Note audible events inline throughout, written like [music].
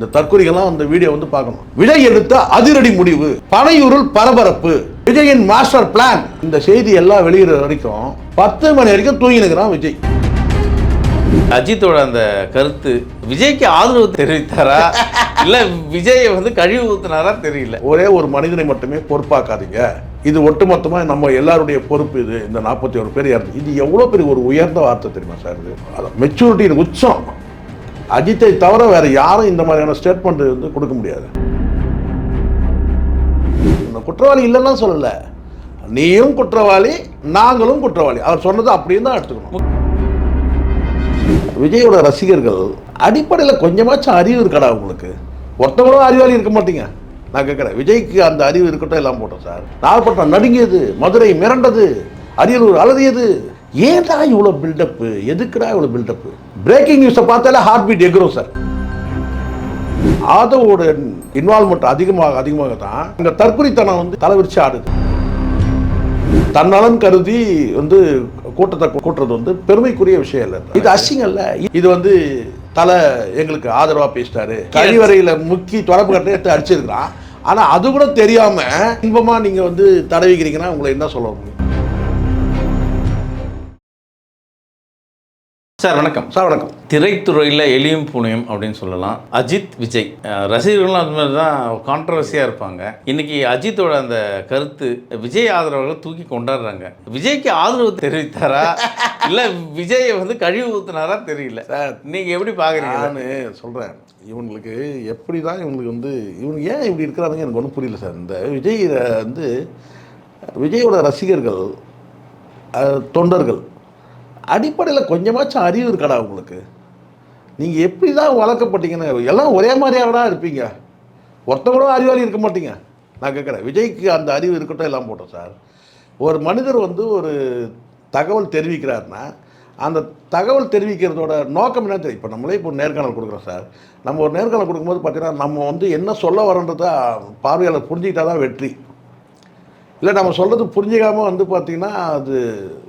இந்த தற்கொலைகள்லாம் அந்த வீடியோ வந்து பார்க்கணும். விஜய் எடுத்த அதிரடி முடிவு. பனையூரில் பரபரப்பு. விஜயின் மாஸ்டர் பிளான் இந்த செய்தி எல்லாம் வெளியிற வரைக்கும் பத்து மணி வரைக்கும் தூங்கினுக்கிறான் விஜய். அஜித்தோட அந்த கருத்து விஜய்க்கு ஆதரவு தெரிவித்தாரா? [laughs] இல்ல விஜயை வந்து கழிவு ஊத்துனாரா தெரியல. ஒரே ஒரு மனிதனை மட்டுமே பொறுப்பாக்காதீங்க. இது ஒட்டுமொத்தமா நம்ம எல்லாருடைய பொறுப்பு இது. இந்த நாற்பத்தி ஒரு பேர் இறந்து இது எவ்வளவு பெரிய ஒரு உயர்ந்த வார்த்தை தெரியுமா சார் இது? மெச்சூரிட்டியின் உச்சம். அஜித்தை தவிர வேற யாரும் இந்த மாதிரியான ஸ்டேட்மெண்ட் வந்து கொடுக்க முடியாது. இந்த குற்றவாளி இல்லைன்னா சொல்லல. நீயும் குற்றவாளி நாங்களும் குற்றவாளி. அவர் சொன்னது அப்படியே தான் எடுத்துக்கணும். விஜயோட ரசிகர்கள் அடிப்படையில் கொஞ்சமாச்சும் அறிவு இருக்கடா உங்களுக்கு? ஒருத்தவங்களும் அறிவாளி இருக்க மாட்டீங்க. நான் கேட்குறேன் விஜய்க்கு அந்த அறிவு இருக்கட்டும் எல்லாம் போட்டோம் சார். நாகப்பட்டினம் நடுங்கியது மதுரை மிரண்டது அரியலூர் அழுதியது ஏன்டா இவ்வளோ பில்டப்பு எதுக்குடா இவ்வளோ பில்டப்பு பிரேக்கிங் நியூஸை பார்த்தாலே ஹார்ட் பீட் எகிறோம் சார் ஆதவோட இன்வால்மெண்ட் அதிகமாக அதிகமாக தான் இந்த தற்கொலைத்தனம் வந்து தலைவிரிச்சு ஆடுது. தன்னலன் கருதி வந்து கூட்டத்தை கூட்டுறது வந்து பெருமைக்குரிய விஷயம் இல்லை. இது அசிங்கம் இல்ல. இது வந்து தலை எங்களுக்கு ஆதரவா பேசிட்டாரு. கழிவறையில முக்கி தொடர்பு கட்டை எடுத்து அடிச்சிருக்கிறான். ஆனா அது கூட தெரியாம இன்பமா நீங்க வந்து தடவிக்கிறீங்கன்னா உங்களை என்ன சொல்ல முடியும்? சார் வணக்கம். சார் வணக்கம். திரைத்துறையில் எளியும் பூனையும் அப்படின்னு சொல்லலாம். அஜித் விஜய். ரசிகர்களும் அது மாதிரி தான் கான்ட்ரவர்சியாக இருப்பாங்க. இன்னைக்கு அஜித்தோட அந்த கருத்து விஜய் ஆதரவாளர்கள் தூக்கி கொண்டாடுறாங்க. விஜய்க்கு ஆதரவு தெரிவித்தாரா? [laughs] இல்லை விஜயை வந்து கழிவு ஊத்துனாரா தெரியல. சார் நீங்கள் எப்படி பார்க்குறீங்க நான் சொல்கிறேன் இவங்களுக்கு எப்படி தான் இவங்களுக்கு வந்து இவங்க ஏன் இப்படி இருக்கிறாங்க எனக்கு ஒன்றும் புரியல சார். இந்த விஜய் வந்து விஜயோட ரசிகர்கள் தொண்டர்கள் அடிப்படையில் கொஞ்சமாச்சும் அறிவு இருக்கடா உங்களுக்கு? நீங்கள் எப்படி தான் வளர்க்கப்பட்டீங்கன்னு எல்லாம் ஒரே மாதிரியாகடா இருப்பீங்க. ஒருத்தவங்களும் அறிவாளி இருக்க மாட்டீங்க. நான் கேட்குறேன் விஜய்க்கு அந்த அறிவு இருக்கட்டும் எல்லாம் போட்டோம் சார். ஒரு மனிதர் வந்து ஒரு தகவல் தெரிவிக்கிறாருன்னா அந்த தகவல் தெரிவிக்கிறதோட நோக்கம் என்ன தெரியும். இப்போ நம்மளே இப்போ நேர்காணல் கொடுக்குறோம் சார். நம்ம ஒரு நேர்காணல் கொடுக்கும்போது பார்த்தீங்கன்னா நம்ம வந்து என்ன சொல்ல வரோன்றதை பார்வையாளர் புரிஞ்சுக்கிட்டா தான் வெற்றி. இல்லை நம்ம சொல்கிறது புரிஞ்சிக்காமல் வந்து பார்த்திங்கன்னா அது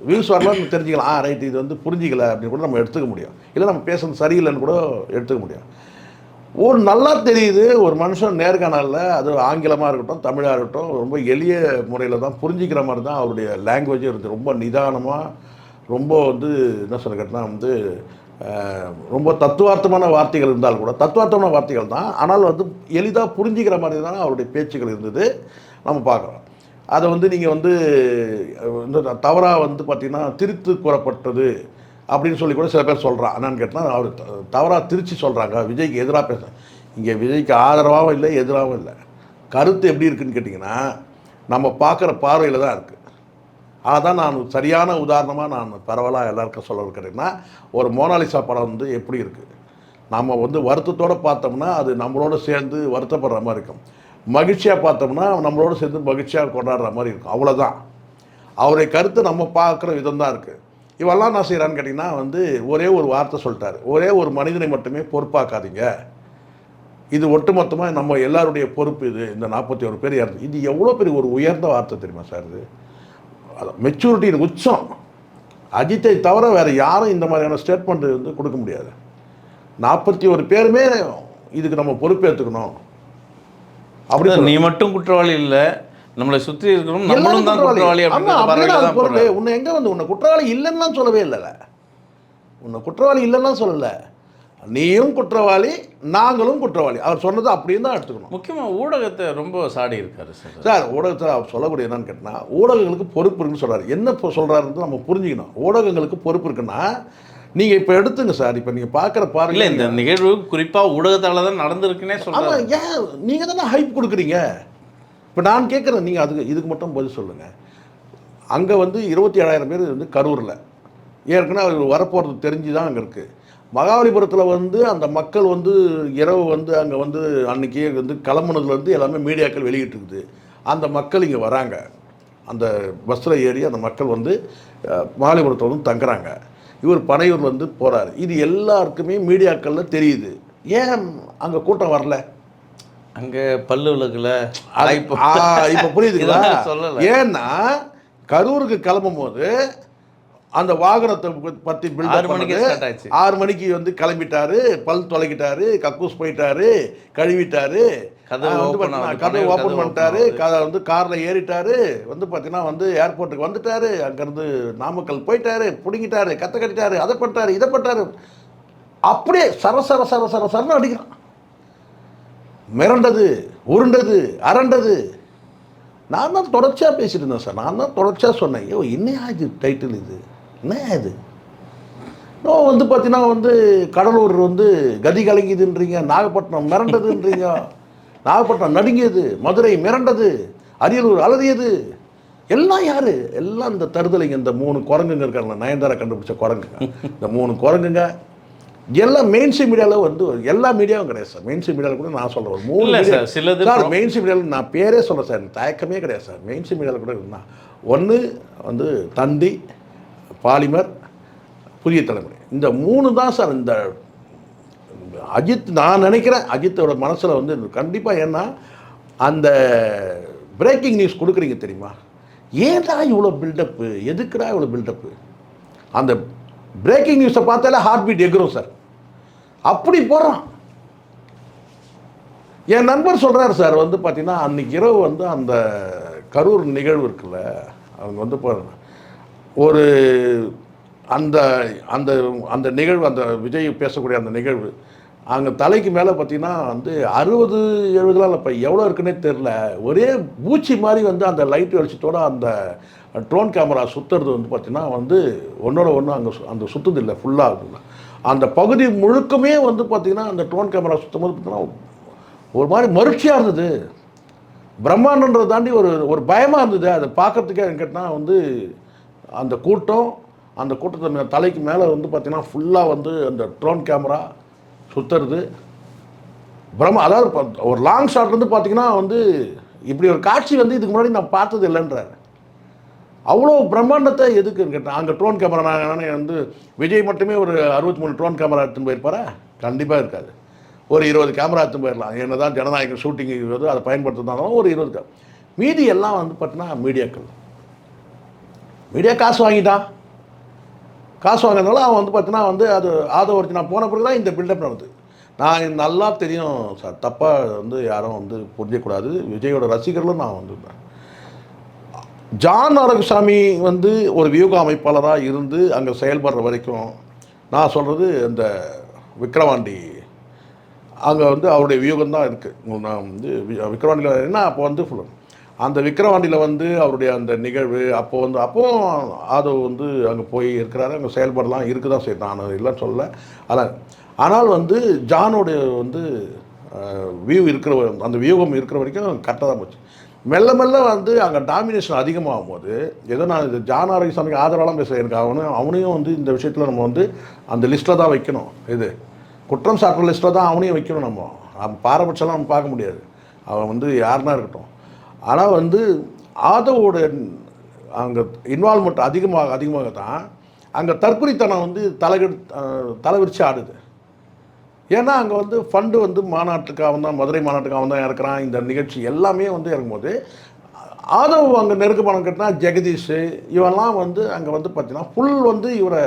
வியூஸ் வரலாம்னு தெரிஞ்சுக்கலாம். ஆ ரைட் இது வந்து புரிஞ்சிக்கல அப்படின்னு கூட நம்ம எடுத்துக்க முடியும். இல்லை நம்ம பேசுறது சரியில்லைன்னு கூட எடுத்துக்க முடியும். ஒரு நல்லா தெரியுது ஒரு மனுஷன் நேர்காணலில் அது ஆங்கிலமாக இருக்கட்டும் தமிழாக இருக்கட்டும் ரொம்ப எளிய முறையில் தான் புரிஞ்சிக்கிற மாதிரி தான் அவருடைய லாங்குவேஜும் இருக்குது ரொம்ப நிதானமாக ரொம்ப வந்து என்ன சொல்ல கேட்டால் வந்து ரொம்ப தத்துவார்த்தமான வார்த்தைகள் இருந்தால் கூட தத்துவார்த்தமான வார்த்தைகள் தான் ஆனால் வந்து எளிதாக புரிஞ்சிக்கிற மாதிரி தான் அவருடைய பேச்சுகள் இருந்தது. நம்ம பார்க்குறோம் அதை வந்து நீங்கள் வந்து தவறாக வந்து பார்த்திங்கன்னா திருத்து கூறப்பட்டது அப்படின்னு சொல்லி கூட சில பேர் சொல்கிறான் என்னன்னு கேட்டால் அவர் தவறாக திருச்சி சொல்கிறாங்க விஜய்க்கு எதிராக பேச இங்கே விஜய்க்கு ஆதரவாகவும் இல்லை எதிராகவும் இல்லை. கருத்து எப்படி இருக்குன்னு கேட்டிங்கன்னா நம்ம பார்க்குற பார்வையில் தான் இருக்குது அதான் நான் சரியான உதாரணமாக நான் பரவலாக எல்லாருக்கும் சொல்ல இருக்கிறேன்னா ஒரு மோனாலிசா படம் வந்து எப்படி இருக்குது நம்ம வந்து வருத்தத்தோடு பார்த்தோம்னா அது நம்மளோட சேர்ந்து வருத்தப்படுற மாதிரி இருக்கும். மகிழ்ச்சியாக பார்த்தோம்னா நம்மளோட சேர்ந்து மகிழ்ச்சியாக கொண்டாடுற மாதிரி இருக்கும். அவ்வளோதான் அவருடைய கருத்து நம்ம பார்க்குற விதம் தான் இருக்குது இவெல்லாம் நான் செய்கிறான்னு கேட்டிங்கன்னா வந்து ஒரே ஒரு வார்த்தை சொல்லிட்டாரு. ஒரே ஒரு மனிதனை மட்டுமே பொறுப்பாக்காதீங்க. இது ஒட்டுமொத்தமாக நம்ம எல்லாருடைய பொறுப்பு இது. இந்த நாற்பத்தி ஒரு பேர் இறந்து இது எவ்வளோ பெரிய ஒரு உயர்ந்த வார்த்தை தெரியுமா சார் இது? மெச்சூரிட்டியின் உச்சம். அஜித்தை தவிர வேறு யாரும் இந்த மாதிரியான ஸ்டேட்மெண்ட் வந்து கொடுக்க முடியாது. நாற்பத்தி ஒரு பேருமே இதுக்கு நம்ம பொறுப்பேற்றுக்கணும் அப்படி நீ மட்டும் குற்றவாளி இல்ல. நம்மளை சுற்றி இருக்கிறோம் நம்மளும் தான் குற்றவாளி. போறாரு. உன்னை எங்க வந்து உன்னை குற்றவாளி இல்லைன்னா சொல்லவே இல்லைல்ல உன்னை குற்றவாளி இல்லைன்னா சொல்லல. நீயும் குற்றவாளி நாங்களும் குற்றவாளி. அவர் சொன்னது அப்படியே தான் எடுத்துக்கணும். முக்கியமா ஊடகத்தை ரொம்ப சாடி இருக்காரு சார். சார் ஊடகத்தில் அவர் சொல்லக்கூடிய என்னன்னு கேட்டினா ஊடகங்களுக்கு பொறுப்பு இருக்குன்னு சொல்றாரு. என்ன இப்போ சொல்கிறாருன்னு நம்ம புரிஞ்சுக்கணும். ஊடகங்களுக்கு பொறுப்பு இருக்குன்னா நீங்கள் இப்போ எடுத்துங்க சார். இப்போ நீங்கள் பார்க்குற இல்ல பாருங்க இந்த நிகழ்வு குறிப்பா ஊடகத்தால தான் நடந்திருக்குன்னே ஆமாம் ஏன்? நீங்கள் தானே ஹைப் கொடுக்குறீங்க. இப்போ நான் கேட்குறேன் நீங்கள் அதுக்கு இதுக்கு மட்டும் பதில் சொல்லுங்கள் அங்கே வந்து இருபத்தி ஏழாயிரம் பேர் வந்து கரூரில். ஏற்கனவே அவர் வரப்போகிறது தெரிஞ்சு தான் அங்கே இருக்குது மகாபலிபுரத்தில் வந்து அந்த மக்கள் வந்து இரவு வந்து அங்கே வந்து அன்றைக்கி வந்து கிளம்புனதுலேருந்து எல்லாமே மீடியாக்கள் வெளியிட்டிருக்குது. அந்த மக்கள் இங்கே வராங்க. அந்த பஸ்ஸில் ஏறி அந்த மக்கள் வந்து மகாபலிபுரத்தில் வந்து தங்குறாங்க. இவர் பனையூர்ல வந்து போகிறாரு இது எல்லாருக்குமே மீடியாக்களில் தெரியுது. ஏன் அங்கே கூட்டம் வரல? அங்க பல்லு விளக்குல இப்ப புரியுதுங்களா? ஏன்னா கரூருக்கு கிளம்பும் போது அந்த வாகனத்தை பற்றி ஆறு மணிக்கு ஸ்டார்ட் ஆச்சு ஆறு மணிக்கு வந்து கிளம்பிட்டாரு. பல் தொலைக்கிட்டாரு. கக்கூஸ் போயிட்டாரு. கழுவிட்டாரு. கதவு ஓப்பன் பண்ணிட்டாரு. கதை வந்து காரில் ஏறிட்டாரு. வந்து பார்த்தீங்கன்னா வந்து ஏர்போர்ட்டுக்கு வந்துட்டாரு. அங்கேருந்து நாமக்கல் போயிட்டாரு. பிடுங்கிட்டாரு. கத்த கட்டிட்டாரு. அதை பட்டாரு இதை பட்டாரு அப்படியே சர சர சர சர சரன்னு அடிக்கிறான். மிரண்டது உருண்டது அரண்டது. நான் தான் தொடர்ச்சியாக பேசிட்டு இருந்தேன் சார். நான் தான் தொடர்ச்சியாக சொன்னேன். ஐயோ என்னையா இது டைட்டில் இது? என்ன இது? நோ வந்து பார்த்தீங்கன்னா வந்து கடலூர் வந்து கதி கலங்கிதுன்றீங்க நாகப்பட்டினம் மிரண்டதுன்றீங்க. [laughs] நாகப்பட்டினம் நடுங்கியது மதுரை மிரண்டது அரியலூர் அலறியது. எல்லாம் யாரு? எல்லாம் இந்த தருதலைங்க இந்த மூணு குரங்குங்க இருக்காங்க நயன்தாரா கண்டுபிடிச்ச குரங்குங்க. இந்த மூணு குரங்குங்க. எல்லாம் மெயின் ஸ்ட்ரீம் மீடியாவில் வந்து எல்லா மீடியாவும் கிடையாது சார். மெயின் ஸ்ட்ரீம் மீடியாவில் கூட நான் ஒரு மூணு சார், சிலது சார் pro- மெயின் ஸ்ட்ரீம் மீடியாவில் நான் பேரே சொல்ல சார். தயக்கமே கிடையாது சார். மெயின் ஸ்ட்ரீம் மீடியாவில் கூட இருந்தா. ஒன்று வந்து தந்தி பாலிமர் புதிய தலைமுறை. இந்த மூணு தான் சார் இந்த அஜித் நான் நினைக்கிறேன் அஜித்தோட மனசில் வந்து கண்டிப்பாக ஏன்னா அந்த பிரேக்கிங் நியூஸ் கொடுக்குறீங்க தெரியுமா? ஏன்டா இவ்வளோ பில்டப்பு எதுக்குடா இவ்வளோ பில்டப்பு அந்த பிரேக்கிங் நியூஸை பார்த்தாலே ஹார்ட் பீட் எகிறோம் சார். அப்படி போகிறான் என் நண்பர் சொல்கிறார் சார் வந்து பார்த்தீங்கன்னா அன்றைக்கி இரவு வந்து அந்த கரூர் நிகழ்வு இருக்குல்ல அவங்க வந்து பாருங்க ஒரு அந்த அந்த அந்த நிகழ்வு அந்த விஜய் பேசக்கூடிய அந்த நிகழ்வு அங்கே தலைக்கு மேலே பார்த்தீங்கன்னா வந்து அறுபது எழுபதுலாம் இப்போ எவ்வளோ இருக்குன்னே தெரில ஒரே பூச்சி மாதிரி வந்து அந்த லைட் வெளிச்சத்தோட அந்த ட்ரோன் கேமரா சுற்றுறது வந்து பார்த்திங்கன்னா வந்து ஒன்றோட ஒன்று அங்கே அந்த சுற்றுது இல்லை ஃபுல்லாக அந்த பகுதி முழுக்கமே வந்து பார்த்திங்கன்னா அந்த ட்ரோன் கேமரா சுற்றும் போது பார்த்தீங்கன்னா ஒரு மாதிரி மகிழ்ச்சியாக இருந்தது. பிரம்மாண்டன்றதை தாண்டி ஒரு ஒரு பயமாக இருந்தது. அதை பார்க்கறதுக்கே கேட்டால் வந்து அந்த கூட்டம் அந்த கூட்டத்தை தலைக்கு மேலே வந்து பார்த்தீங்கன்னா ஃபுல்லாக வந்து அந்த ட்ரோன் கேமரா சுற்றுறது பிரம்ம அதாவது ஒரு லாங் ஷாட் வந்து பார்த்தீங்கன்னா வந்து இப்படி ஒரு காட்சி வந்து இதுக்கு முன்னாடி நான் பார்த்தது இல்லைன்றார். அவ்வளோ பிரம்மாண்டத்தை எதுக்குன்னு கேட்டேன் அங்கே ட்ரோன் கேமரா நான் வந்து விஜய் மட்டுமே ஒரு அறுபத்தி மூணு ட்ரோன் கேமரா எடுத்துன்னு போயிருப்பாரா? கண்டிப்பாக இருக்காது. ஒரு இருபது கேமரா எடுத்துன்னு போயிடலாம் என்ன தான் ஜனநாயகம் ஷூட்டிங் அதை பயன்படுத்தினாலும் ஒரு இருபது கே- மீதி எல்லாம் வந்து பார்த்தீங்கன்னா மீடியாக்கள். மீடியா காசு வாங்கிட்டான். காசு வாங்கினால அவன் வந்து பார்த்தீங்கன்னா வந்து அது ஆதவ நான் போன பிறகு தான் இந்த பில்டப் நடந்தது. நான் நல்லா தெரியும் சார். தப்பாக வந்து யாரும் வந்து புரியக்கூடாது விஜயோட ரசிகர்களும் நான் வந்து ஜான் நாரகசாமி வந்து ஒரு வியூக அமைப்பாளராக இருந்து அங்கே செயல்படுற வரைக்கும் நான் சொல்கிறது இந்த விக்ரவாண்டி அங்கே வந்து அவருடைய வியூகம் தான் இருக்குது நான் வந்து விக்ரவாண்டியில் என்ன அப்போ வந்து full- அந்த விக்ரவாண்டியில் வந்து அவருடைய அந்த நிகழ்வு அப்போது வந்து அப்போவும் ஆதவ் வந்து அங்கே போய் இருக்கிறாரு அங்கே செயல்பாடெல்லாம் இருக்கு தான் செய்யும் நான் இல்லைன்னு சொல்லலை. ஆனால் ஆனால் வந்து ஜானோடைய வந்து வியூ இருக்கிற அந்த வியூகம் இருக்கிற வரைக்கும் கரெக்டாக தான் போச்சு. மெல்ல மெல்ல வந்து அங்கே டாமினேஷன் அதிகமாகும் போது ஏதோ நான் இது ஜான் ஆரோக்கியசாமிக்கு ஆதரவாலாம் பேசுகிறேன் எனக்கு அவனும் அவனையும் வந்து இந்த விஷயத்தில் நம்ம வந்து அந்த லிஸ்ட்டில் தான் வைக்கணும். இது குற்றம் சாட்டுற லிஸ்ட்டில் தான் அவனையும் வைக்கணும் நம்ம. அவன் பாரபட்சம்லாம் நம்ம பார்க்க முடியாது. அவன் வந்து யாருனா இருக்கட்டும். ஆனால் வந்து ஆதவோட அங்கே இன்வால்மெண்ட் அதிகமாக அதிகமாக தான் அங்கே தற்கொலைத்தனம் வந்து தலைகெடு தலைவிரிச்சு ஆடுது. ஏன்னா அங்கே வந்து ஃபண்டு வந்து மாநாட்டுக்கு அவன் தான் மதுரை மாநாட்டுக்கு அவன் தான் இறக்குறான். இந்த நிகழ்ச்சி எல்லாமே வந்து இறங்கும்போது ஆதவ் அங்கே நெருக்க பணம் கட்டினா ஜெகதீஷ் இவெல்லாம் வந்து அங்கே வந்து பார்த்தீங்கன்னா ஃபுல் வந்து இவரை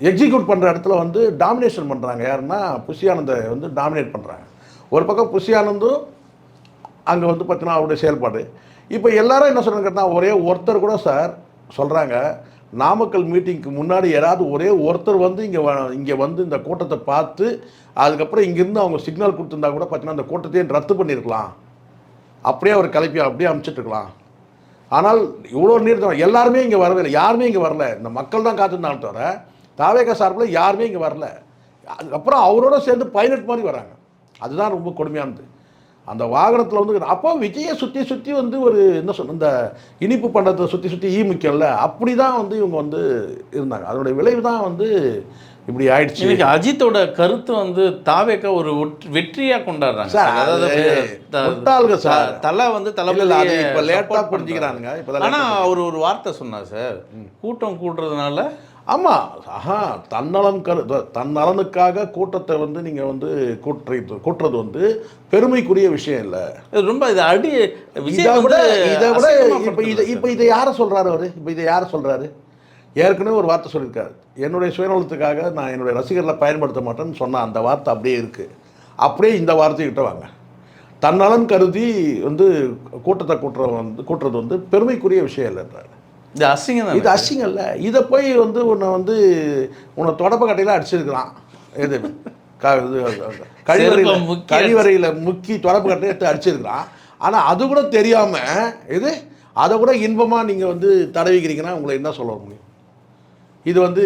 எக்ஸிக்யூட் பண்ணுற இடத்துல வந்து டாமினேஷன் பண்ணுறாங்க யாருன்னா புஷியானந்தை வந்து டாமினேட் பண்ணுறாங்க ஒரு பக்கம் புஷியானந்தும் அங்கே வந்து பார்த்தீங்கன்னா அவருடைய செயல்பாடு. இப்போ எல்லாரும் என்ன சொல்கிறாங்க கேட்டால் ஒரே ஒருத்தர் கூட சார் சொல்கிறாங்க நாமக்கல் மீட்டிங்க்கு முன்னாடி யாராவது ஒரே ஒருத்தர் வந்து இங்கே இங்கே வந்து இந்த கூட்டத்தை பார்த்து அதுக்கப்புறம் இங்கேருந்து அவங்க சிக்னல் கொடுத்துருந்தா கூட பார்த்தீங்கன்னா அந்த கூட்டத்தையே ரத்து பண்ணியிருக்கலாம் அப்படியே அவர் கிளப்பி அப்படியே அமுச்சிட்ருக்கலாம் ஆனால் இவ்வளோ நீர் எல்லாருமே இங்கே வரவே இல்லை. யாருமே இங்கே வரல. இந்த மக்கள் தான் காத்திருந்தாலும் தவிர தாவேக சார்பில் யாருமே இங்கே வரல. அதுக்கப்புறம் அவரோட சேர்ந்து பைலட் மாதிரி வராங்க. அதுதான் ரொம்ப கொடுமையானது. அந்த வாகனத்தில் வந்து அப்போ விஜயை சுற்றி சுற்றி வந்து ஒரு என்ன சொல்ல இந்த இனிப்பு பண்டத்தை சுற்றி சுற்றி ஈ முக்கியம்ல அப்படி தான் வந்து இவங்க வந்து இருந்தாங்க அதனுடைய விளைவு தான் வந்து இப்படி ஆயிடுச்சு இன்னைக்கு அஜித்தோட கருத்து வந்து தாவேக்க ஒரு ஒற்று- வெற்றியா கொண்டாடுறாங்க சார். அதாவது சார். தலை வந்து தளபதியை இப்ப லேட்டா support புரிஞ்சுக்கிறானுங்க. பண்றாங்க. இப்பதான் ஆனா லேட்டா அவர் ஒரு வார்த்தை சொன்னார் சார் கூட்டம் கூடுறதுனால ஆமாம் ஆஹா தன்னலம் கரு தன்னலனுக்காக கூட்டத்தை வந்து நீங்கள் வந்து கூட்டுறது கூட்டுறது வந்து பெருமைக்குரிய விஷயம் இல்லை. இது ரொம்ப இது அடி இதை விட இதை விட இப்போ இதை இப்போ இதை யாரை சொல்கிறாரு அவர்? இப்போ இதை யாரை சொல்கிறாரு ஏற்கனவே ஒரு வார்த்தை சொல்லியிருக்காரு. என்னுடைய சுயநலத்துக்காக நான் என்னுடைய ரசிகர்களை பயன்படுத்த மாட்டேன்னு சொன்ன அந்த வார்த்தை அப்படியே இருக்குது அப்படியே இந்த வார்த்தைக்கிட்ட வாங்க. தன்னலன் கருதி வந்து கூட்டத்தை கூட்டுற வந்து கூட்டுறது வந்து பெருமைக்குரிய விஷயம் இல்லைன்றாரு. இது அசிங்கம் இது அசிங்கம் இல்லை இதை போய் வந்து உன்னை வந்து உன்னை தொடப்ப கட்டையில் அடிச்சிருக்கிறான். க இது கழிவறையில் கழிவறையில் முக்கி தொடப்பு கட்டையை எடுத்து அடிச்சிருக்கிறான். ஆனால் அது கூட தெரியாமல் இது அதை கூட இன்பமாக நீங்கள் வந்து தடவிக்கிறீங்கன்னா உங்களை என்ன சொல்ல முடியும்? இது வந்து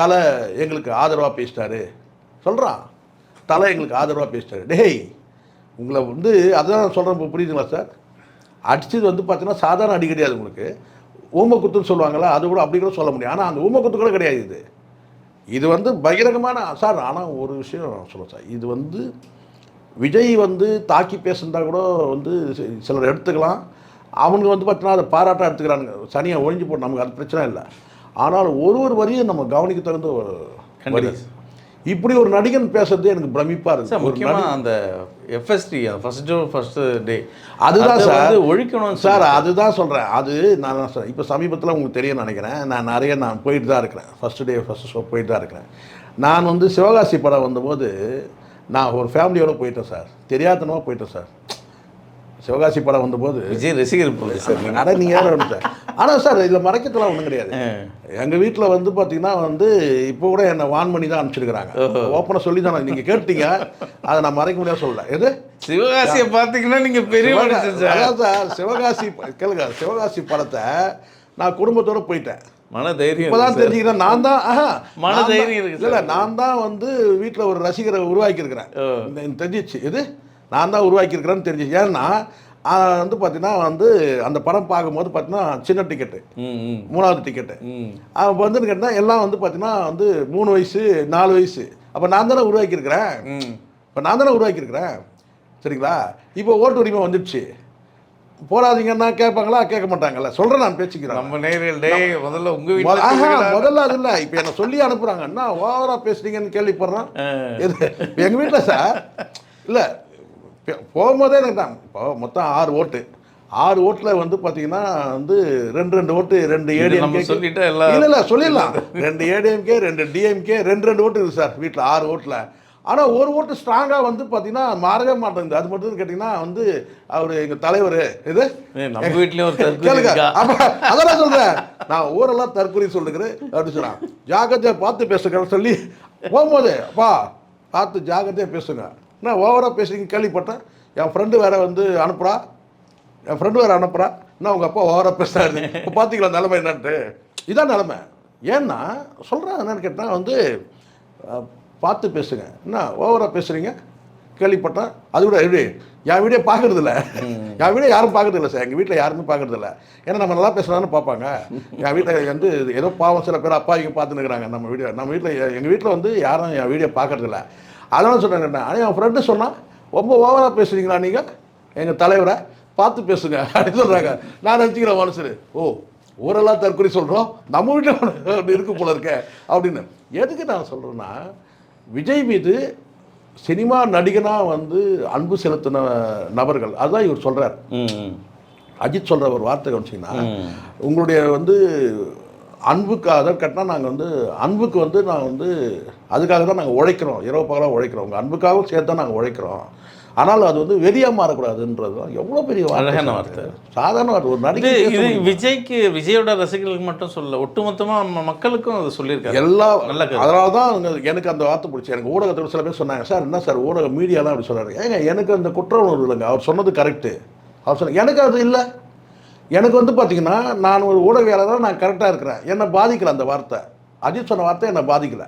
தலை எங்களுக்கு ஆதரவாக பேசிட்டாரு. சொல்கிறான் தலை எங்களுக்கு ஆதரவாக பேசிட்டாரு. டேய் உங்களை வந்து அதான் சொல்கிறேன் இப்போ புரியுதுங்களா சார்? அடிச்சது வந்து பார்த்தீங்கன்னா சாதாரண அடி கிடையாது உங்களுக்கு. ஊமக்குத்துன்னு சொல்லுவாங்களா அது கூட அப்படி கூட சொல்ல முடியும். ஆனால் அந்த ஊமக்குத்து கூட கிடையாது இது. இது வந்து பகிரங்கமான சார் ஆனால் ஒரு விஷயம் சொல்லுவேன் சார். இது வந்து விஜய் வந்து தாக்கி பேசுனதா கூட வந்து சிலர் எடுத்துக்கலாம். அவங்க வந்து பார்த்தீங்கன்னா அதை பாராட்டாக எடுத்துக்கிறாங்க சனியாக ஒழிஞ்சு போட்டு நமக்கு அது பிரச்சனை இல்லை. ஆனால் ஒரு ஒரு வரியும் நம்ம கவனிக்க தகுந்த ஒரு. இப்படி ஒரு நடிகன் பேசுறது எனக்கு பிரமிப்பாக சார் இருக்கு ஒரு முக்கியமாக அந்த எஃப்எஸ்டி ஃபர்ஸ்ட் ஃபர்ஸ்ட் டே அதுதான் சார். ஒழிக்கணும் சார் அதுதான் சொல்கிறேன் அது நான் சார் இப்போ சமீபத்தில் உங்களுக்கு தெரியும் நினைக்கிறேன். நான் நிறைய நான் போயிட்டு தான் இருக்கிறேன். ஃபஸ்ட்டு டே ஃபஸ்ட்டு ஷோ போயிட்டு தான் இருக்கிறேன். நான் வந்து சிவகாசி படம் வந்தபோது நான் ஒரு ஃபேமிலியோட போயிட்டேன் சார். தெரியாதனமாக போயிட்டேன் சார். சிவகாசி படம் வந்தபோது விஜய் ரசிகர் போல சார். அட நீங்கள் யாரும் சார் ஆனால் சார் இதில் மறைக்கத்தெல்லாம் ஒன்றும் கிடையாது. எங்கள் வீட்டில் வந்து பார்த்தீங்கன்னா வந்து இப்போ கூட என்னை வான் பண்ணி தான் அனுப்பிச்சிருக்கிறாங்க. ஓப்பனாக சொல்லி தான் நீங்கள் கேட்டீங்க. அதை நான் மறைக்க முடியாது சொல்லல. எது? சிவகாசியை பார்த்தீங்கன்னா நீங்க பெரிய சார். அதான் சார் சிவகாசி கேளுங்க சிவகாசி படத்தை நான் குடும்பத்தோட போயிட்டேன். மன தைரியம் இப்போதான். தெரிஞ்சுக்கிறேன் நான் தான் ஆஹா, மன தைரியம் இல்ல நான் தான் வந்து வீட்டில் ஒரு ரசிகரை உருவாக்கி இருக்கிறேன் தெரிஞ்சிச்சு இது நான் தான் உருவாக்கி இருக்கிறேன்னு தெரிஞ்சிச்சு. ஏன்னா வந்து பார்த்தீங்கன்னா வந்து அந்த படம் பார்க்கும்போது பார்த்தீங்கன்னா சின்ன டிக்கெட்டு மூணாவது டிக்கெட்டு அப்போ வந்து கேட்டால் எல்லாம் வந்து பார்த்தீங்கன்னா வந்து மூணு வயசு நாலு வயசு. அப்போ நான் தானே உருவாக்கியிருக்கிறேன். இப்போ நான் தானே உருவாக்கியிருக்கிறேன். சரிங்களா? இப்போ ஓட்டு உரிமை வந்துடுச்சு போடாதீங்கன்னா கேட்பாங்களா? கேட்க மாட்டாங்கல்ல. சொல்கிறேன் நான் பேச்சுக்கிறேன் நம்ம நேரில் டே முதல்ல உங்க மொத- ஆஹா, வீட்டில் முதல்ல அது இல்லை. இப்போ என்ன சொல்லி அனுப்புகிறாங்க என்ன ஓவரா பேசுறீங்கன்னு கேள்விப்படுறேன். எங்கள் வீட்டில் சார் இல்லை போகும்போதே எனக்கு தான். இப்போ மொத்தம் ஆறு ஓட்டு. ஆறு ஓட்டில் வந்து பார்த்தீங்கன்னா வந்து ரெண்டு ரெண்டு ஓட்டு ரெண்டு ஏடிஎம்கே சொல்லிட்டா இல்லை இல்லை சொல்லிடலாம். ரெண்டு ஏடிஎம்கே ரெண்டு டிஎம்கே ரெண்டு ரெண்டு ஓட்டு இருக்குது சார் வீட்டில் ஆறு ஓட்டில். ஆனால் ஒரு ஓட்டு ஸ்ட்ராங்காக வந்து பார்த்தீங்கன்னா மாறவே மாட்டேங்குது. அது மட்டும் கேட்டிங்கன்னா வந்து அவர் எங்கள் தலைவர் இது? நம்ம வீட்லயும் கேளுங்க. அதெல்லாம் சொல்றேன். நான் ஊரெல்லாம் தற்கொலை சொல்லுகிறேன் அப்படின்னு சொன்னான். ஜாக்கிரதையா பார்த்து பேசுங்கன்னு சொல்லி போகும்போது அப்பா பார்த்து ஜாக்கிரதையா பேசுங்க. என்ன ஓவராக பேசுறீங்க கேள்விப்பட்டேன். என் ஃப்ரெண்டு வேற வந்து அனுப்புறா. என் ஃப்ரெண்டு வேற அனுப்புறா. என்ன உங்க அப்பா ஓவராக பேசுறாரு. இப்போ பார்த்தீங்களா நிலைமை என்னன்ட்டு? இதான் நிலைமை. ஏன்னா சொல்கிறேன் என்னன்னு கேட்டால் வந்து பார்த்து பேசுங்க. என்ன ஓவராக பேசுறீங்க? கேள்விப்பட்டேன். அது கூட எப்படி? என் வீடியோ பார்க்கறது இல்ல என் வீடியோ யாரும் பார்க்கறது இல்லை சார். எங்கள் வீட்டில் யாருமே பார்க்கறது இல்லை ஏன்னா நம்ம நல்லா பேசுனாலும் பார்ப்பாங்க. என் வீட்டில் வந்து ஏதோ பாவம் சில பேர் அப்பா இங்கே பார்த்துன்னு இருக்கிறாங்க நம்ம வீடியோ நம்ம வீட்டில் எங்கள் வீட்டில் வந்து யாரும் என் வீடியோ பார்க்கறது இல்லை அதனால சொன்னாங்க ஆனால் என் ஃப்ரெண்டு சொன்னால் ரொம்ப ஓவராக பேசுறீங்களா நீங்கள் எங்கள் தலைவரை பார்த்து பேசுங்க அப்படின்னு சொல்கிறாங்க நான் நினச்சிக்கிறேன் மனசு ஓ ஊரெல்லாம் தற்கொலை சொல்கிறோம் நம்ம வீட்டில் இருக்கு போல இருக்க அப்படின்னு. எதுக்கு நான் சொல்கிறேன்னா விஜய் மீது சினிமா நடிகனாக வந்து அன்பு செலுத்தின நபர்கள் அதுதான் இவர் சொல்கிறார் அஜித் சொல்கிற ஒரு வார்த்தை கவனிச்சிங்கன்னா உங்களுடைய வந்து அன்புக்கு அதை கட்டினா நாங்கள் வந்து அன்புக்கு வந்து நாங்கள் வந்து அதுக்காக தான் நாங்கள் உழைக்கிறோம். இரவு பகலாக உழைக்கிறோம். உங்கள் அன்புக்காகவும் சேர்த்து தான் நாங்கள் உழைக்கிறோம். ஆனால் அது வந்து வெறியாக மாறக்கூடாதுன்றது தான் எவ்வளோ பெரிய அழகான வார்த்தை. சாதாரண வார்த்தை. ஒரு நடிகை இது. விஜய்க்கு விஜயோட ரசிகர்களுக்கு மட்டும் சொல்லல. ஒட்டுமொத்தமா நம்ம மக்களுக்கும் அதை சொல்லியிருக்காரு. எல்லா நல்ல. அதனால தான் எனக்கு அந்த வார்த்தை பிடிச்சி. எனக்கு ஊடகத்தில் சில பேர் சொன்னாங்க சார் என்ன சார் ஊடக மீடியாலாம் அப்படி சொல்கிறாரு ஏங்க எனக்கு அந்த குற்ற உணர்வு இல்லைங்க. அவர் சொன்னது கரெக்டு அவர் சொன்ன எனக்கு அது இல்லை. எனக்கு வந்து பார்த்தீங்கன்னா நான் ஒரு ஊடகவியலாளராக நான் கரெக்டாக இருக்கிறேன். என்னை பாதிக்கல அந்த வார்த்தை. அஜித் சொன்ன வார்த்தை என்னை பாதிக்கல.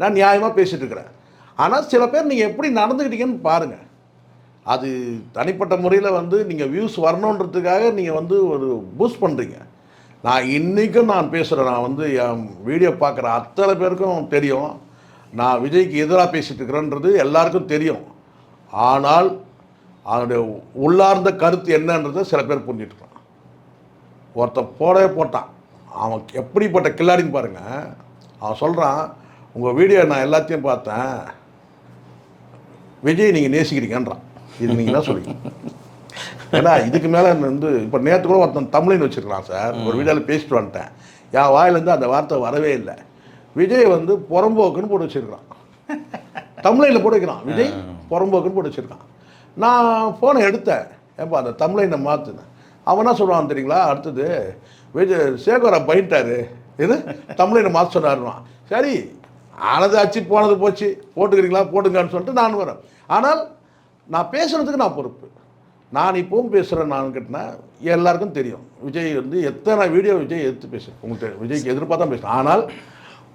நான் நியாயமாக பேசிகிட்டு இருக்கிறேன். ஆனால் சில பேர் நீங்கள் எப்படி நடந்துக்கிட்டீங்கன்னு பாருங்கள் அது தனிப்பட்ட முறையில் வந்து நீங்கள் வியூஸ் வரணுன்றதுக்காக நீங்கள் வந்து ஒரு பூஸ்ட் பண்ணுறீங்க நான் இன்றைக்கும் நான் பேசுகிறேன் நான் வந்து என் வீடியோ பார்க்குற அத்தனை பேருக்கும் தெரியும். நான் விஜய்க்கு எதிராக பேசிகிட்டு இருக்கிறேன்றது எல்லாருக்கும் தெரியும். ஆனால் அதனுடைய உள்ளார்ந்த கருத்து என்னன்றதை சில பேர் புரிஞ்சிட்ருக்கான் ஒருத்தன் போடவே போட்டான். அவன் எப்படிப்பட்ட கில்லாடின்னு பாருங்கள் அவன் சொல்கிறான் உங்கள் வீடியோ நான் எல்லாத்தையும் பார்த்தேன். விஜய் நீங்கள் நேசிக்கிறீங்கன்றான். இது நீங்கள் தான் சொல்லுவீங்க ஏன்னா இதுக்கு மேலே வந்து இப்போ நேற்று கூட ஒருத்தன் தமிழின்னு வச்சிருக்கலாம் சார். ஒரு வீடியோவில் பேசிட்டு வந்துட்டேன். என் வாயிலேருந்து அந்த வார்த்தை வரவே இல்லை. விஜய் வந்து புறம்போக்குன்னு போட்டு வச்சிருக்கான் தமிழையில் போட்டு வைக்கிறான். விஜய் புறம்போக்குன்னு போட்டு வச்சிருக்கான். நான் ஃபோனை எடுத்தேன். ஏப்பா அந்த தமிழைனை மாற்றுனேன் அவன் என்ன சொல்லுவான் தெரியுங்களா? அடுத்தது விஜய் சேகரா பயிட்டாரு இது தமிழைனை மாற்ற சொன்னாருவான் சரி ஆனது அச்சு போனது போச்சு. போட்டுக்கிறீங்களா? போட்டுங்கன்னு சொல்லிட்டு நான் வரேன். ஆனால் நான் பேசுனதுக்கு நான் பொறுப்பு. நான் இப்பவும் பேசுகிறேன் நான் கேட்டினா எல்லாருக்கும் தெரியும். விஜய் வந்து எத்தனை வீடியோ விஜய் எடுத்து பேசுகிறேன் உங்களுக்கு விஜய்க்கு எதிர்பார்த்து தான் பேசுகிறேன் ஆனால்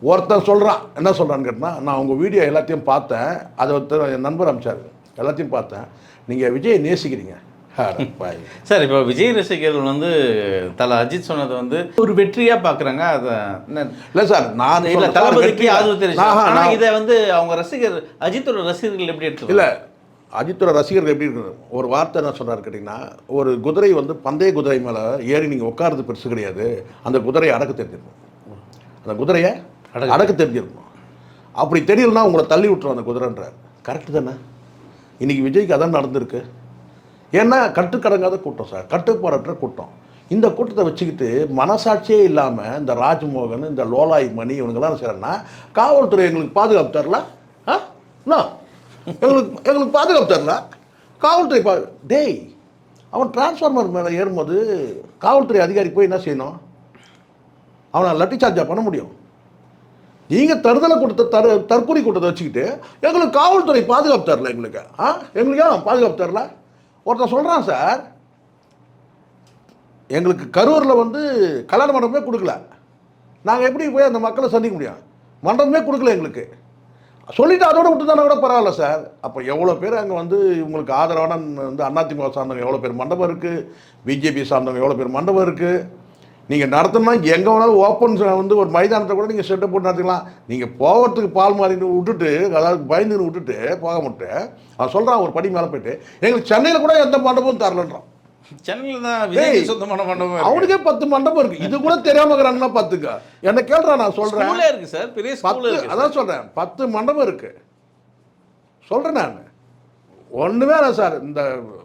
ஒருத்தன் சொல்கிறான் என்ன சொல்கிறான்னு கேட்டினா நான் உங்கள் வீடியோ எல்லாத்தையும் பார்த்தேன். அதை ஒருத்தர் என் நண்பர் அமிச்சார். எல்லாத்தையும் பார்த்தேன். நீங்கள் விஜயை நேசிக்கிறீங்க. [laughs] சார் இப்போ விஜய் ரசிகர்கள் வந்து தல அஜித் சொன்னதை வந்து ஒரு வெற்றியா பார்க்குறாங்க அதை இல்லை சார் நான் இல்ல தளபதிக்கு ஆதரவு தெரிவிச்சு நான் ஆனா நான் இதை வந்து அவங்க ரசிகர் அஜித்தோட ரசிகர்கள் எப்படி எடுத்து இல்லை அஜித்தோட ரசிகர்கள் எப்படி இருக்குது ஒரு வார்த்தை என்ன சொல்கிறாரு கேட்டிங்கன்னா ஒரு குதிரை வந்து பந்தய குதிரை மேலே ஏறி நீங்கள் உட்கார்றது பெருசு கிடையாது. அந்த குதிரையை அடக்க தெரிஞ்சிருக்கும். அந்த குதிரையை அடக்க- தெரிஞ்சிருக்கும். அப்படி தெரியலனா உங்களை தள்ளி விட்டுரும் அந்த குதிரைன்றார். கரெக்டு தானே? இன்னைக்கு விஜய்க்கு அதான் நடந்திருக்கு. ஏன்னா கட்டுக்கடங்காத கூட்டம் சார் கட்டுப்பாடற்ற கூட்டம். இந்த கூட்டத்தை வச்சுக்கிட்டு மனசாட்சியே இல்லாமல் இந்த ராஜ்மோகன் இந்த லோலாய் மணி இவனுங்கெல்லாம் செய்கிறேன்னா காவல்துறை எங்களுக்கு பாதுகாப்பு தரல. ஆ? என்ன? எங்களுக்கு எங்களுக்கு பாதுகாப்பு தரல. காவல்துறை பா டேய் அவன் டிரான்ஸ்ஃபார்மர் மேலே ஏறும்போது காவல்துறை அதிகாரி போய் என்ன செய்யணும்? அவனை லட்டி சார்ஜாக பண்ண முடியும். நீங்கள் தருதலை கூட்டத்தை தரு தற்கொலை கூட்டத்தை வச்சுக்கிட்டு எங்களுக்கு காவல்துறை பாதுகாப்பு தரல எங்களுக்கு. ஆ? எங்களுக்கு பாதுகாப்பு தரல? ஒருத்தன் சொல்கிறான் சார் எங்களுக்கு கரூரில் வந்து கல்யாண மண்டபமே கொடுக்கல. நாங்கள் எப்படி போய் அந்த மக்களை சந்திக்க முடியும்? மண்டபமே கொடுக்கல எங்களுக்கு. சொல்லிவிட்டு அதோட விட்டுதானே கூட பரவாயில்ல சார். அப்போ எவ்வளோ பேர் அங்கே வந்து இவங்களுக்கு ஆதரவான வந்து அதிமுக சார்ந்தவங்க எவ்வளோ பேர் மண்டபம் இருக்குது பிஜேபி சார்ந்தவங்க எவ்வளோ பேர் மண்டபம் இருக்குது நீங்கள் நடத்தணும்னா எங்கே வேணாலும் ஓப்பன் வந்து ஒரு மைதானத்தை கூட நீங்கள் செட்டப் போட்டு நடத்திக்கலாம். நீங்கள் போகிறதுக்கு பால் மாறின்னு விட்டுட்டு அதாவது பயந்துன்னு விட்டுட்டு போக மாட்டேன் அவன் சொல்கிறான் ஒரு படி மேலே போயிட்டு எங்களுக்கு சென்னையில் கூட எந்த மண்டபமும் தரலன்றான். சென்னையில் தான் சொந்தமான மண்டபம். அவனுக்கே பத்து மண்டபம் இருக்கு. இது கூட தெரியாம இருக்கிறான்னா பார்த்துக்க. என்ன கேள்றான் நான் சொல்றேன். இருக்கு சார் பெரிய அதான் சொல்றேன். பத்து மண்டபம் இருக்கு. சொல்றேன் நான். ஒண்ணுமே இல்லை சார். இந்த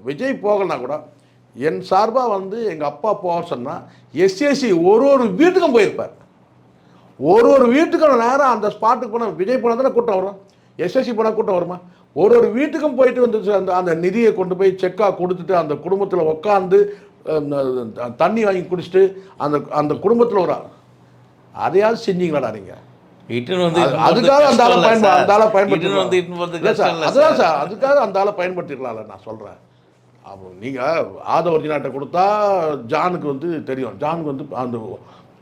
விஜய் போகலனா கூட என் சார்பாக வந்து எங்கள் அப்பா போக சொன்னால் எஸ்எஸ்சி ஒரு ஒரு வீட்டுக்கும் போயிருப்பார் ஒரு ஒரு வீட்டுக்கும் நேரம் அந்த ஸ்பாட்டுக்கு போனால் விஜய் போனால் தானே கூட்டம் வரும் எஸ்எஸ்சி போனால் கூட்டம் வருமா ஒரு ஒரு வீட்டுக்கும் போயிட்டு வந்து அந்த அந்த நிதியை கொண்டு போய் செக்காக கொடுத்துட்டு அந்த குடும்பத்தில் உட்காந்து தண்ணி வாங்கி குடிச்சிட்டு அந்த அந்த குடும்பத்தில் ஒரு. அதையாவது செஞ்சீங்களாடா நீங்கள் அதுக்காக அந்த ஆளை பயன்படுத்த. அந்த ஆளை பயன்படுத்தி அதுதான். சார் அதுக்காக அந்த ஆளை பயன்படுத்திக்கலாம்ல நான் சொல்கிறேன் அப்போ நீங்கள் ஆத ஒரிஜினாட்டை கொடுத்தா ஜானுக்கு வந்து தெரியும். ஜானுக்கு வந்து அந்த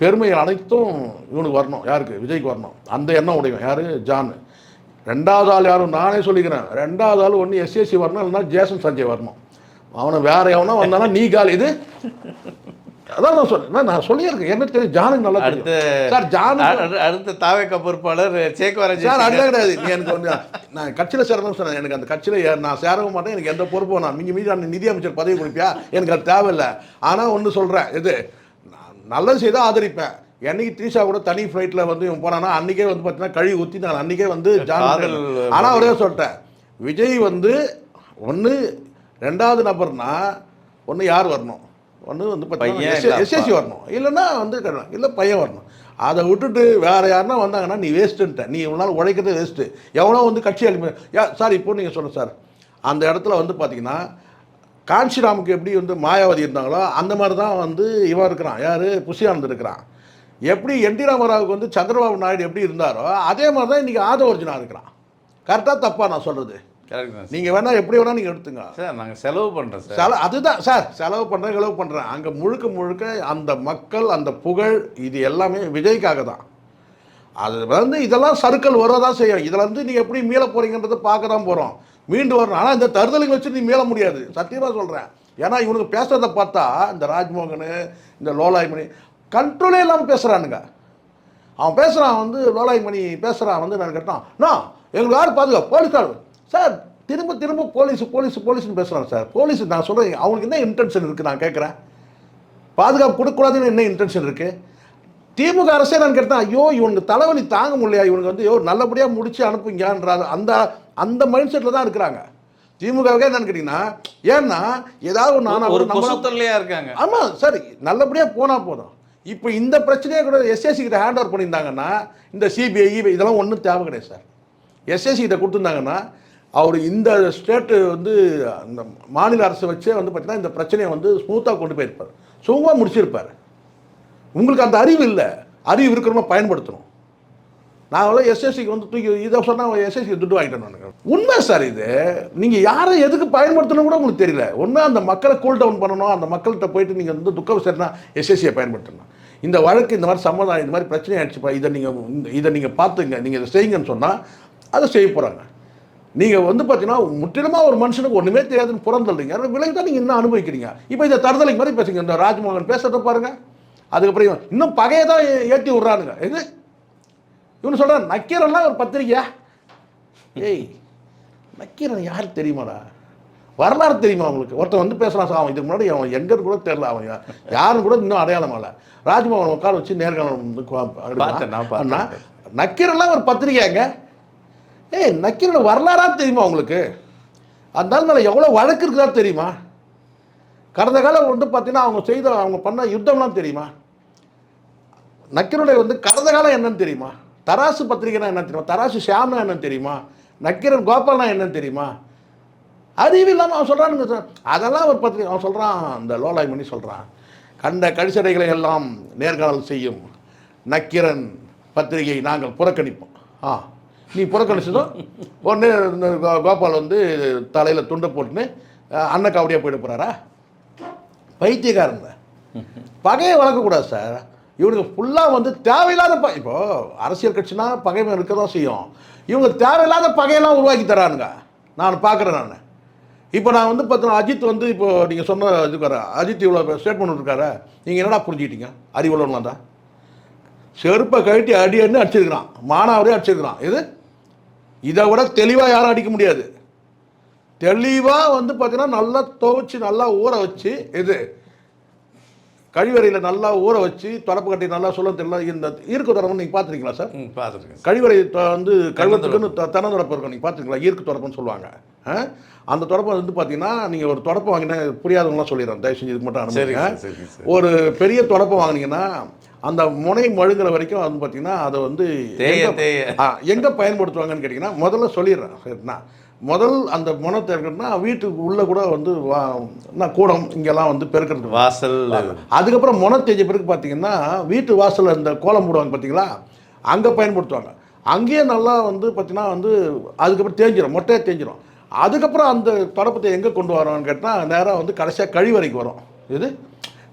பெருமை அனைத்தும் இவனுக்கு வரணும். யாருக்கு? விஜய்க்கு வரணும். அந்த எண்ணம் உடையும் யார்? ஜான். ரெண்டாவது ஆள் யாரும்? நானே சொல்லிக்கிறேன். ரெண்டாவது ஆள் ஒன்று எஸ்எஸ்சி வரணும் இல்லைன்னா ஜேசன் சஞ்சய் வரணும். அவனை வேற எவனா வந்தானா நீ கால். இது அதான் நான் சொல்றேன் நான் சொல்லியிருக்கேன். என்ன தெரியும் ஜானுக்கு நல்லா அடுத்த சார் அ- அடுத்த தாவேக்க பொறுப்பாளர் சேக்வாரஜி சார் அதுதான் கிடையாது. எனக்கு வந்து நான் கட்சியில் சேரணும்னு சொன்னேன். எனக்கு அந்த கட்சியில் நான் சேரவும் மாட்டேன். எனக்கு எந்த பொறுப்பும் நான் மிஞ்சி மீதி நிதி அமைச்சர் பதவி கொடுப்பியா? எனக்கு அது தேவையில்லை. ஆனால் ஒன்று சொல்கிறேன் இது நல்லது செய்தால் ஆதரிப்பேன். என்னைக்கு த்ரீஷா கூட தனி ஃப்ளைட்டில் வந்து இவன் போனானா அன்றைக்கே வந்து பார்த்தீங்கன்னா கழுவி ஊற்றி நான் அன்றைக்கே வந்து ஜான் ஆனால் ஒரே சொல்லிட்டேன் விஜய் வந்து ஒன்று ரெண்டாவது நபர்னா ஒன்று யார் வரணும்? ஒன்று வந்து பார்த்தீங்கன்னா. எஸ்எஸ்சி வரணும். இல்லைன்னா வந்து இல்லை பையன் வரணும். அதை விட்டுட்டு வேற யாருன்னா வந்தாங்கன்னா நீ வேஸ்ட்டுன்ட்ட நீ இவ்வளோ நாள் உழைக்கிறதே வேஸ்ட்டு எவ்வளோ வந்து கட்சி அழிமை யா சார் இப்போ நீங்கள் சொல்லுங்கள் சார் அந்த இடத்துல வந்து பார்த்தீங்கன்னா காஞ்சிராமுக்கு எப்படி வந்து மாயாவதி இருந்தாங்களோ அந்த மாதிரி தான் வந்து இவன் இருக்கிறான். யார்? புஷியானந்த் இருக்கிறான். எப்படி என் டி ராமராவுக்கு வந்து சந்திரபாபு நாயுடு எப்படி இருந்தாரோ அதே மாதிரி தான் இன்றைக்கி ஆத ஒரிஜினா இருக்கிறான். கரெக்டாக தப்பா நான் சொல்கிறது. நீங்கள் வேணால் எப்படி வேணால் நீங்கள் எடுத்துங்க. சார் நாங்கள் செலவு பண்ணுறோம் சார். செல அதுதான் சார் செலவு பண்ணுறேன் செலவு பண்ணுறேன் அங்கே முழுக்க முழுக்க அந்த மக்கள் அந்த புகழ் இது எல்லாமே விஜய்க்காக தான். அது வந்து இதெல்லாம் சறுக்கல் வரதான் செய்யும். இதில் வந்து நீ எப்படி மீள போகிறீங்கன்றதை பார்க்க தான் போகிறோம் மீண்டு வரணும். ஆனால் இந்த தருதலுங்க வச்சு நீ மீள முடியாது. சத்தியமாக சொல்கிறேன் ஏன்னா இவனுக்கு பேசுறதை பார்த்தா இந்த ராஜ்மோகன் இந்த லோலாய்மணி கண்ட்ரோலே இல்லாமல் பேசுகிறானுங்க அவன் பேசுகிறான் வந்து லோலாய்மணி பேசுகிறான் வந்து நான் கேட்டான் நான் எங்களுக்கு யார் பாதுகாப்பு போலீஸ்கார் சார் திரும்ப திரும்ப போலீஸ் போலீஸ் போலீஸ்னு பேசுகிறான் சார். போலீஸ் நான் சொல்கிறேன் அவங்களுக்கு என்ன இன்டென்ஷன் இருக்குது நான் கேட்குறேன் பாதுகாப்பு கொடுக்கக்கூடாதுன்னு என்ன இன்டென்ஷன் இருக்குது திமுக அரசே நான் கேட்டேன் ஐயோ இவனுக்கு தலைவலி தாங்க முடியலையா? இவனுக்கு வந்து ஐயோ நல்லபடியாக முடிச்சு அனுப்புங்கன்ற அந்த அந்த மைண்ட் செட்டில் தான் இருக்கிறாங்க. திமுகவுக்கே என்னன்னு கேட்டிங்கன்னா ஏன்னா ஏதாவது ஆனால் ஒரு தொல்லையா இருக்காங்க. ஆமாம் சரி நல்லபடியாக போனால் போதும். இப்போ இந்த பிரச்சனையை கூட எஸ்எஸ்சி கிட்ட ஹேண்ட் ஓவர் பண்ணியிருந்தாங்கன்னா இந்த சிபிஐ இதெல்லாம் ஒன்றும் தேவை கிடையாது சார். எஸ்எஸ்சி கிட்ட கொடுத்துருந்தாங்கன்னா அவர் இந்த ஸ்டேட்டு வந்து அந்த மாநில அரசு வச்சே வந்து பார்த்தீங்கன்னா இந்த பிரச்சனையை வந்து ஸ்மூத்தாக கொண்டு போயிருப்பார். சுகமாக முடிச்சிருப்பார். உங்களுக்கு அந்த அறிவு இல்லை. அறிவு இருக்கிறவங்க பயன்படுத்தணும். நாங்களாம் எஸ்எஸ்சிக்கு வந்து தூக்கி இதை சொன்னால் எஸ்எஸ்சிக்கு துட்டு வாங்கிட்டேன் நான் உண்மை சார் இது. நீங்கள் யாரை எதுக்கு பயன்படுத்தணும் கூட உங்களுக்கு தெரியல. ஒன்று அந்த மக்களை கூல் டவுன் பண்ணணும். அந்த மக்கள்கிட்ட போயிட்டு நீங்கள் வந்து துக்கம் சரினா எஸ்எஸ்சியை பயன்படுத்தணும். இந்த வழக்கு இந்த மாதிரி சம்மதம் இந்த மாதிரி பிரச்சனை ஆயிடுச்சுப்பா. இதை நீங்கள் இதை நீங்கள் பார்த்துங்க. நீங்கள் இதை செய்யுங்கன்னு சொன்னால் அதை செய்ய போகிறாங்க நீங்கள் வந்து பார்த்தீங்கன்னா முற்றிலுமாக ஒரு மனுஷனுக்கு ஒன்றுமே தெரியாதுன்னு புறந்தள்ளுறீங்க அந்த விலைக்கு தான் நீங்கள் இன்னும் அனுபவிக்கிறீங்க. இப்போ இதை தருதலைக்கு மாதிரி பேசுங்க. இந்த ராஜ்மோகன் பேசுறத பாருங்க. அதுக்கப்புறம் இன்னும் பகையை தான் ஏற்றி விட்றானுங்க. இது இவனு சொல்கிறான் நக்கீரன்லாம் ஒரு பத்திரிக்கையா? ஏய் நக்கீரன் யார் தெரியுமாடா? வரலாறு தெரியுமா அவங்களுக்கு ஒருத்தன் வந்து பேசுகிறான் சார் அவன் இதுக்கு முன்னாடி அவன் எங்கன்னு கூட தெரியல அவன் யா- யாரும் கூட இன்னும் அடையாளம் இல்லை. ராஜ்மோகன் உட்கார வச்சு நேர்காணல் பார்த்தேன், நான் நக்கீரன்லாம் ஒரு பத்திரிக்கையாங்க ஏய் நக்கீரோட வரலாறா தெரியுமா உங்களுக்கு? அதனால மேலே எவ்வளோ வழக்கு இருக்குதா தெரியுமா? கடந்த காலம் வந்து பார்த்தீங்கன்னா அவங்க செய்த அவங்க பண்ண யுத்தம்லாம் தெரியுமா? நக்கீரனுடைய வந்து கடந்த காலம் என்னன்னு தெரியுமா? தராசு பத்திரிகைனா என்னன்னு தெரியுமா? தராசு ஷியாம்னா என்னன்னு தெரியுமா? நக்கீரன் கோபால்னா என்னன்னு தெரியுமா? அறிவு இல்லாமல் அவன் சொல்கிறானுங்க சார். அதெல்லாம் ஒரு பத்திரிகை அவன் சொல்கிறான் அந்த லோலாய் மணி சொல்கிறான் கண்ட கடிசடைகளை எல்லாம் நேர்காணல் செய்யும் நக்கீரன் பத்திரிகையை நாங்கள் புறக்கணிப்போம். ஆ. நீ புறக்கணிச்சதும் உடனே இந்த கோபால் வந்து தலையில் துண்டை போட்டுன்னு அண்ணன் அன்னக்காவடியாக போயிட போகிறாரா பைத்தியக்காரங்க பகையை வளர்க்கக்கூடாது சார் இவனுக்கு ஃபுல்லாக வந்து தேவையில்லாத ப இப்போ அரசியல் கட்சினா பகைமை இருக்க தான் செய்யும். இவங்க தேவையில்லாத பகையெல்லாம் உருவாக்கி தரானுங்க. நான் பார்க்குறேன் நான். இப்போ நான் வந்து பார்த்தீங்கன்னா அஜித் வந்து இப்போ நீங்கள் சொன்ன இதுக்கார அஜித் இவ்வளோ ஸ்டேட்மெண்ட் இருக்காரு நீங்கள் என்னடா புரிஞ்சுக்கிட்டீங்க? அறிவுள்ளவங்களா தான் செருப்பை கழட்டி அடி அடின்னு அடிச்சிருக்கிறான். மானாவரே அடிச்சிருக்கிறான். இது இதை விட தெளிவாக யாரும் அடிக்க முடியாது. தெளிவாக வந்து பார்த்தீங்கன்னா நல்லா துவைச்சு நல்லா ஊற வச்சு இது கழிவறையில் நல்லா ஊற வச்சு தொடப்பு கட்டி நல்லா சொல்ல தெரியல. இந்த ஈர்க்கு தொடர்பு நீங்கள் பார்த்துருக்கீங்களா சார்? பார்த்துருக்கேன் கழிவறை வந்து கழுவத்துக்குன்னு த- தென்னை தொடப்பு இருக்கும் நீங்கள் பார்த்துருக்கீங்களா? ஈர்க்கு தொடப்புன்னு சொல்லுவாங்க? அந்த தொடப்பை வந்து பார்த்தீங்கன்னா நீங்கள் ஒரு தொடப்பு வாங்கினா புரியாதவங்களாம் சொல்லிடுறேன். தயவு செஞ்சு இதுக்கு மட்டும் அனுப்புங்க. ஒரு பெரிய தொடப்பை வாங்குனீங்கன்னா அந்த முனை மழுங்குற வரைக்கும் வந்து பார்த்தீங்கன்னா அதை வந்து எங்க- பயன்படுத்துவாங்கன்னு கேட்டிங்கன்னா முதல்ல சொல்லிடுறேன். சரிண்ணா முதல் அந்த முனத்தை இருக்குன்னா வீட்டுக்கு உள்ளே கூட வந்து வா கூடம் இங்கெல்லாம் வந்து பெருக்கிறது. வாசல். அதுக்கப்புறம் முனை தேய்ச்ச பிறகு பார்த்தீங்கன்னா வீட்டு வாசல்ல இந்த கோலம் போடுவாங்க பார்த்தீங்களா அங்கே பயன்படுத்துவாங்க. அங்கேயே நல்லா வந்து பார்த்தீங்கன்னா வந்து அதுக்கப்புறம் தேஞ்சிரும். மொட்டையாக தேஞ்சிரும். அதுக்கப்புறம் அந்த தொடப்பத்தை எங்கே கொண்டு வரோம்னு கேட்டால் நேராக வந்து கடைசியாக கழிவறைக்கு வரும். இது?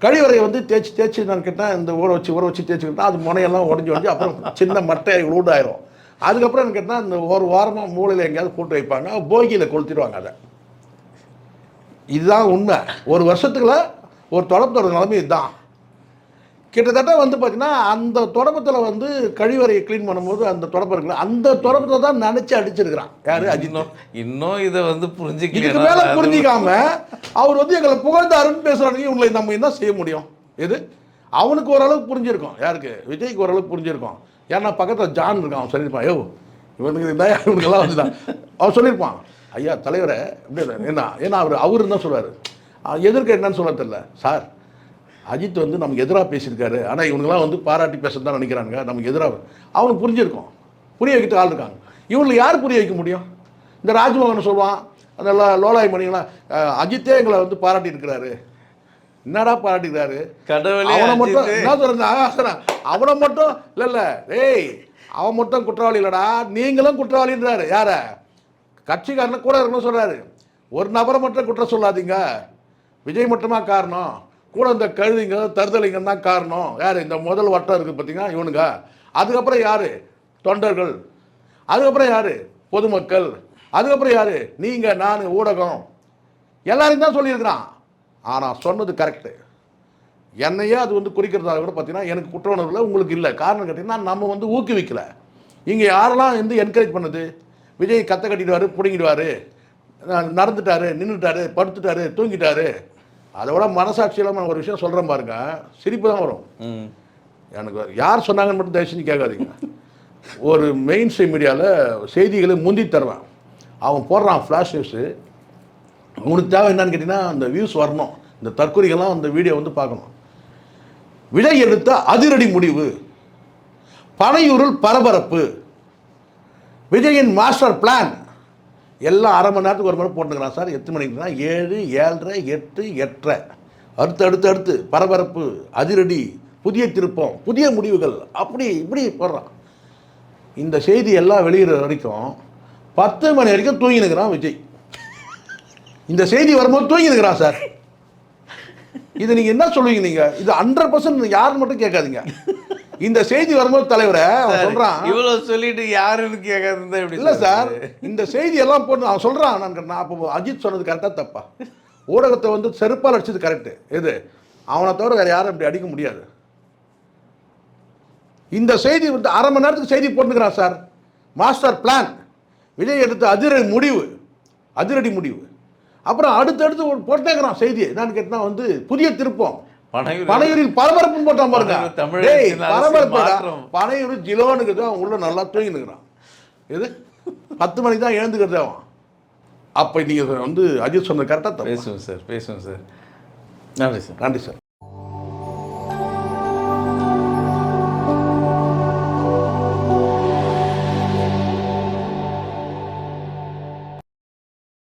கழிவறையை வந்து தேய்ச்சி தேய்ச்சி நான் கேட்டால் இந்த ஊற வச்சு ஊற வச்சு தேய்ச்சிக்கிட்டா அது முனையெல்லாம் உடஞ்சி உடஞ்சி அப்புறம் சின்ன மட்டை உருடாயிரும் அதுக்கப்புறம் என்ன கேட்டால் இந்த ஒரு வாரமாக மூளையில் எங்கேயாவது போட்டு வைப்பாங்க. போகியில் கொளுத்திடுவாங்க அதை. இதுதான் உண்மை. ஒரு வருஷத்துக்குள்ள ஒரு தொடப்பத்தோட நிலைமை இதுதான். கிட்டத்தட்ட வந்து பார்த்தீங்கன்னா அந்த தொடப்பத்தில் வந்து கழிவறையை க்ளீன் பண்ணும்போது அந்த தொடப்பம் இருக்குல்ல அந்த தொடப்பத்தை தான் நினச்சி அடிச்சிருக்கிறான். யாரு? அஜித். இன்னும் இதை வந்து இதுக்கு மேல புரிஞ்சிக்காம அவர் வந்து எங்களை புகழ்ந்தாருன்னு பேசுறாங்க இவங்களை நம்ம என்ன செய்ய முடியும்? எது? அவனுக்கு ஓரளவுக்கு புரிஞ்சிருக்கும். யாருக்கு? விஜய்க்கு ஓரளவுக்கு புரிஞ்சிருக்கும். ஏன்னா பக்கத்தில் ஜான் இருக்கான் அவன் சொல்லியிருப்பான் யோ இவனுக்கு இருந்தால் இவனுக்கெல்லாம் வந்துதான் அவன் சொல்லியிருப்பான். ஐயா தலைவரை இப்படி என்ன ஏன்னா அவர் அவரு என்ன சொல்றாரு? சொல்லுவார் எதிர்க்க என்னன்னு சொல்ல தெரியல சார் அஜித் வந்து நமக்கு எதிராக பேசியிருக்காரு. ஆனால் இவனுங்களாம் வந்து பாராட்டி பேசுறது தான் நினைக்கிறானுங்க. நமக்கு எதிராக. அவனுக்கு புரிஞ்சிருக்கும். புரிய வைக்கிட்டு ஆள் இருக்காங்க. இவங்களுக்கு யார் புரிய வைக்க முடியும்? இந்த ராஜ்மோகன் சொல்லுவான். அந்த லோலாய் மணிங்களாம் அஹ், அஜித்தே எங்களை வந்து பாராட்டி இருக்கிறாரு. என்னடா பாராட்டிக்கிறாரு? கடவுளே அவனை மட்டும். என்ன சொல்றேன். அவனை மட்டும் இல்ல இல்ல ஏய் அவன் மட்டும் குற்றவாளி இல்லடா. நீங்களும் குற்றவாளின்றாரு. யார? கட்சிக்காரன கூட இருக்கணும் சொல்றாரு. ஒரு நபரை மட்டும் குற்றம் சொல்லாதீங்க. விஜய் மட்டுமா காரணம்? கூட இந்த கழுதிங்க தருதலைங்க தான் காரணம். யார்? இந்த முதல் வட்டம் இருக்குது பார்த்தீங்கன்னா இவனுங்க. அதுக்கப்புறம் யார்? தொண்டர்கள். அதுக்கப்புறம் யார்? பொதுமக்கள். அதுக்கப்புறம் யார்? நீங்கள் நான் ஊடகம். எல்லாரையும் தான் சொல்லியிருக்கிறான். ஆனால் சொன்னது கரெக்டு என்னையே அது வந்து குறிக்கிறதாக கூட பார்த்தீங்கன்னா எனக்கு குற்ற உணர்வு உங்களுக்கு இல்லை. காரணம் கேட்டிங்கன்னா நம்ம வந்து ஊக்குவிக்கல. இங்கே யாரெல்லாம் வந்து என்கரேஜ் பண்ணுது? விஜய் கத்தை கட்டிடுவார் பிடுங்கிடுவார். நடந்துட்டாரு நின்றுட்டாரு படுத்துட்டாரு தூங்கிட்டாரு. அதோட மனசாட்சி இல்லாமல் ஒரு விஷயம் சொல்கிறேன் பாருங்க. சிரிப்பு தான் வரும். எனக்கு யார் சொன்னாங்கன்னு மட்டும் தயவு செஞ்சு கேட்காதீங்க. ஒரு மெயின் ஸ்ட்ரீம் மீடியாவில் செய்திகளை முந்தி தருவேன். அவன் போடுறான் ஃப்ளாஷ் நியூஸு உனக்கு தேவை என்னன்னு கேட்டிங்கன்னா அந்த வியூஸ் வரணும். இந்த தற்கொலைகள்லாம் அந்த வீடியோ வந்து பார்க்கணும். விஜய் எடுத்த அதிரடி முடிவு. பனையூரில் பரபரப்பு. விஜயின் மாஸ்டர் பிளான் எல்லாம் அரை மணி நேரத்துக்கு ஒரு மணி போட்டுக்கிறான் சார். எத்தனை மணிக்குனா ஏழு ஏழரை எட்டு எட்டரை. அடுத்து அடுத்து அடுத்து பரபரப்பு அதிரடி புதிய திருப்பம் புதிய முடிவுகள் அப்படி இப்படி போடுறான். இந்த செய்தி எல்லாம் வெளியிடுற வரைக்கும் பத்து மணி வரைக்கும் தூங்கினுக்கிறான் விஜய். இந்த செய்தி வரும்போது தூங்கினுக்கிறான் சார். இது நீங்கள் என்ன சொல்லுவீங்க நீங்கள் இது ஹண்ட்ரட் பர்சன்ட் யாருன்னு மட்டும் கேட்காதீங்க. இந்த செய்தி வரும்போது தலைவரை அவன் சொல்கிறான் இவ்வளவு சொல்லிட்டு யாருன்னு எப்படி இல்லை சார் இந்த செய்தி எல்லாம் போட்டு அவன் சொல்கிறான் நான் நான் அப்போ அஜித் சொன்னது கரெக்டாக தப்பா? ஊடகத்தை வந்து செருப்பால் அடிச்சது கரெக்டு எது? அவனை தவிர வேறு யாரும் இப்படி அடிக்க முடியாது. இந்த செய்தி வந்து அரை மணி நேரத்துக்கு செய்தி போட்டுக்கிறான் சார். மாஸ்டர் பிளான் விஜய் எடுத்த அதிரடி முடிவு. அதிரடி முடிவு. அப்புறம் அடுத்தடுத்து போட்டேங்கிறான் செய்தி என்னன்னு கேட்டா வந்து புதிய திருப்பம். பனையூரில் பரபரப்புன்னு போட்டான் பாருங்க. மாற்றம். பனையூர் ஜிலோனுக்கு தான் உள்ள நல்லா தூங்கினுக்கிறான். இது பத்து மணிக்கு தான் எழுந்துக்கிறது அவன். அப்போ நீங்கள் வந்து அஜித் சொன்னது கரெக்டாக பேசுவோம் சார் பேசுவோம் சார். நன்றி சார். நன்றி சார்.